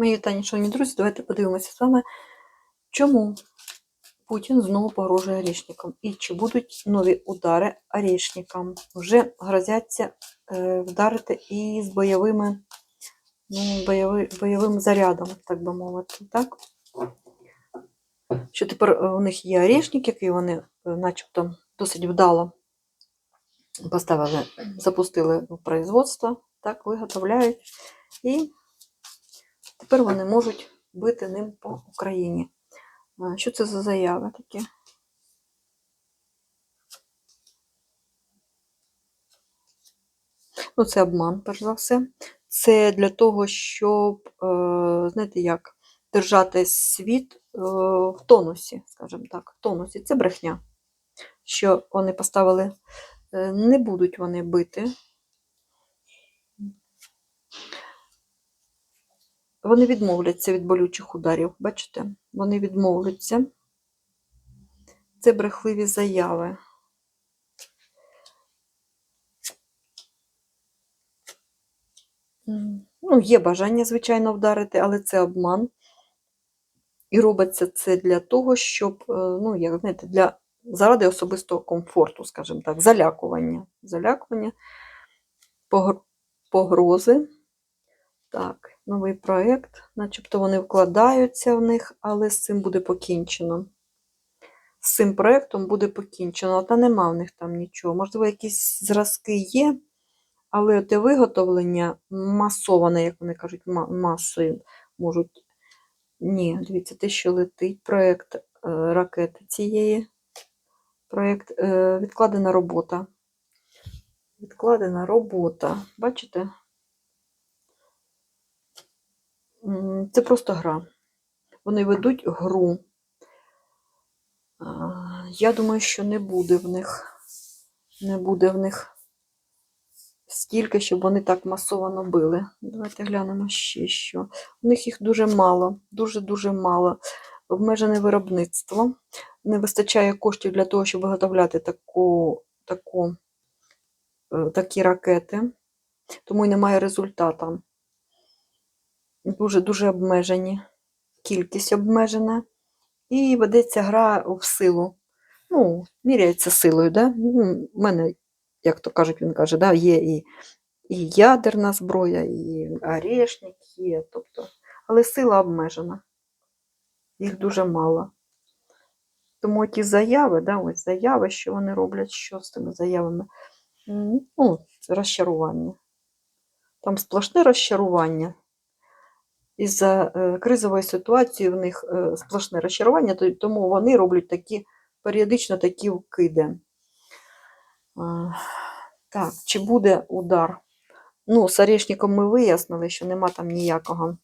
Мої вітання, шановні друзі, давайте подивимося з вами, чому Путін знову погрожує орешникам і чи будуть нові удари орешникам. Вже грозяться е, вдарити і з бойовими, ну, бойови, бойовим зарядом, так би мовити. Так? Що тепер е, у них є орешник, який вони е, начебто досить вдало поставили, запустили в производство, так, виготовляють. І Тепер вони можуть бити ним по Україні. Що це за заяви такі? Ну, це обман, перш за все. Це для того, щоб, е, знаєте, як, держати світ е, в тонусі, скажімо так, в тонусі. Це брехня. Що вони поставили, е, не будуть вони бити Вони відмовляться від болючих ударів. Бачите? Вони відмовляться. Це брехливі заяви. Ну, є бажання, звичайно, вдарити, але це обман. І робиться це для того, щоб, е, ну, як знаєте, для заради особистого комфорту, скажімо так, залякування. Залякування, погр- погрози. Так, новий проєкт, начебто вони вкладаються в них, але з цим буде покінчено. З цим проєктом буде покінчено, та нема в них там нічого. Можливо, якісь зразки є, але те виготовлення масоване, як вони кажуть, масою можуть. Ні, дивіться, те, що летить, проєкт е, ракети цієї. Проєкт е, відкладена робота. Відкладена робота. Бачите? Це просто гра. Вони ведуть гру. Я думаю, що не буде в них, не буде в них стільки, щоб вони так масово били. Давайте глянемо ще що. У них їх дуже мало, дуже-дуже мало. Обмежене виробництво. Не вистачає коштів для того, щоб виготовляти таку, таку, е, такі ракети, тому і немає результату дуже-дуже обмежені, кількість обмежена. І ведеться гра в силу. Ну, міряється силою. Да? Ну, У мене, як то кажуть, він каже, да, є і, і ядерна зброя, і орешник є. Тобто, але сила обмежена. Їх дуже мало. Тому ті заяви, да, ось заяви, що вони роблять, що з тими заявами? Ну, це розчарування. Там сплошне розчарування із-за е, кризової ситуації в них е, сплошне розчарування, тому вони роблять такі періодично такі вкиди. Так, чи буде удар? Ну, з Орешником ми вияснили, що нема там ніякого,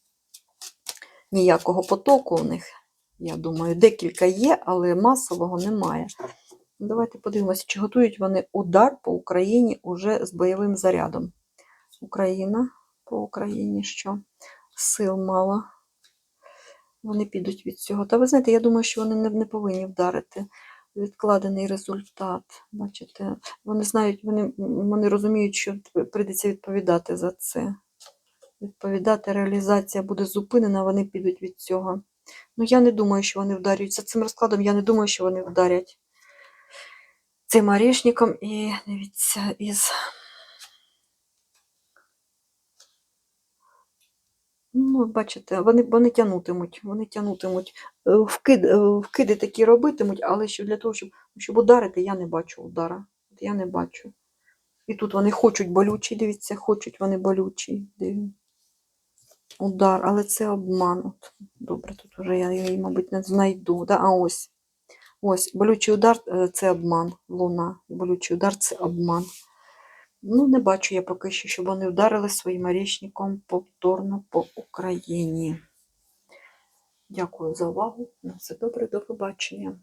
ніякого потоку у них. Я думаю, декілька є, але масового немає. Давайте подивимося, чи готують вони удар по Україні уже з бойовим зарядом. Україна по Україні що? Сил мало. Вони підуть від цього. Та ви знаєте, я думаю, що вони не, не повинні вдарити відкладений результат. Бачите, вони знають, вони, вони розуміють, що прийдеться відповідати за це. Відповідати, реалізація буде зупинена, вони підуть від цього. Ну, я не думаю, що вони вдарять. За цим розкладом я не думаю, що вони вдарять цим орешником і дивіться, із. Ну, бачите, вони, вони тягнутимуть, вони тягнутимуть. Е, Вкид, е, вкиди такі робитимуть, але що для того, щоб, щоб ударити, я не бачу удара. Я не бачу. І тут вони хочуть болючий, дивіться, хочуть вони болючий. Диві. Удар, але це обман. От. Добре, тут вже я її, мабуть, не знайду. Да? А ось. Ось, болючий удар е, це обман. Луна. Болючий удар це обман. Ну, не бачу я поки що, щоб вони вдарили своїм річником повторно по Україні. Дякую за увагу. На все добре, до побачення.